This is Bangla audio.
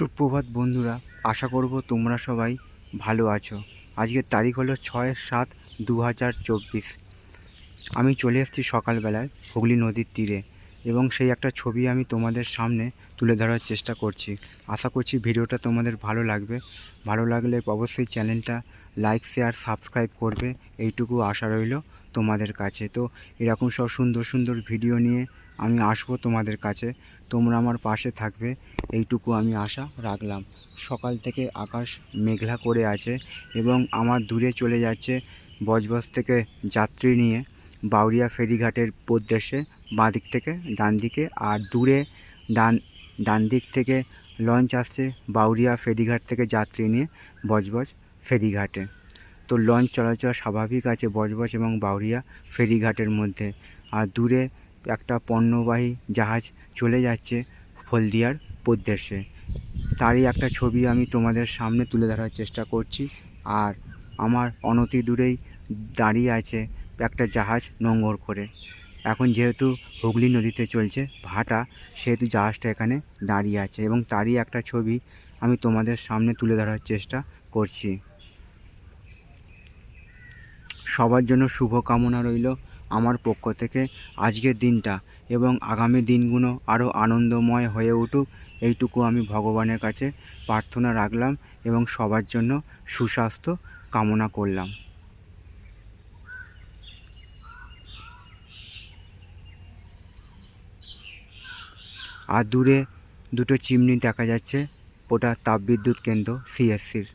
সুপ্রভাত বন্ধুরা, আশা করব তোমরা সবাই ভালো আছো। আজকের তারিখ হলো ছয় সাত দু হাজার চব্বিশ। আমি চলে এসেছি সকালবেলায় হুগলি নদীর তীরে এবং সেই একটা ছবি আমি তোমাদের সামনে তুলে ধরার চেষ্টা করছি। আশা করছি ভিডিওটা তোমাদের ভালো লাগবে। ভালো লাগলে অবশ্যই চ্যানেলটা লাইক শেয়ার সাবস্ক্রাইব করবে, এইটুকু আশা রইল তোমাদের কাছে। তো এরকম সব সুন্দর সুন্দর ভিডিও নিয়ে আমি আসব তোমাদের কাছে। তোমরা আমার পাশে থাকবে, এইটুকু আমি আশা রাখলাম। সকাল থেকে আকাশ মেঘলা করে আছে এবং আমার দূরে চলে যাচ্ছে বজবজ থেকে যাত্রী নিয়ে বাউরিয়া ফেরিঘাটের উদ্দেশ্যে বাঁ দিক থেকে ডান দিকে আর দূরে ডান ডান দিক থেকে লঞ্চ আসছে বাউরিয়া ফেরিঘাট থেকে যাত্রী নিয়ে বজবজ। ফেরিঘাটে। তো লঞ্চ চলাচল স্বাভাবিক আছে বজবজ এবং বাউরিয়া ফেরিঘাটের মধ্যে। আর দূরে একটা পণ্যবাহী জাহাজ চলে যাচ্ছে হলদিয়ার উদ্দেশ্যে। তারই একটা ছবি আমি তোমাদের সামনে তুলে ধরার চেষ্টা করছি। আর আমার অনতি দূরেই দাঁড়িয়ে আছে একটা জাহাজ নোঙর করে। এখন যেহেতু হুগলি নদীতে চলছে ভাটা, সেহেতু জাহাজটা এখানে দাঁড়িয়ে আছে এবং তারই একটা ছবি আমি তোমাদের সামনে তুলে ধরার চেষ্টা করছি। সবার জন্য শুভকামনা রইল আমার পক্ষ থেকে আজকের দিনটা এবং আগামী দিনগুলো আরও আনন্দময় হয়ে উঠুক। এইটুকু আমি ভগবানের কাছে প্রার্থনা রাখলাম এবং সবার জন্য সুস্বাস্থ্য কামনা করলাম। আর দূরে দুটো চিমনি দেখা যাচ্ছে, ওটা তাপবিদ্যুৎ কেন্দ্র সিএসসির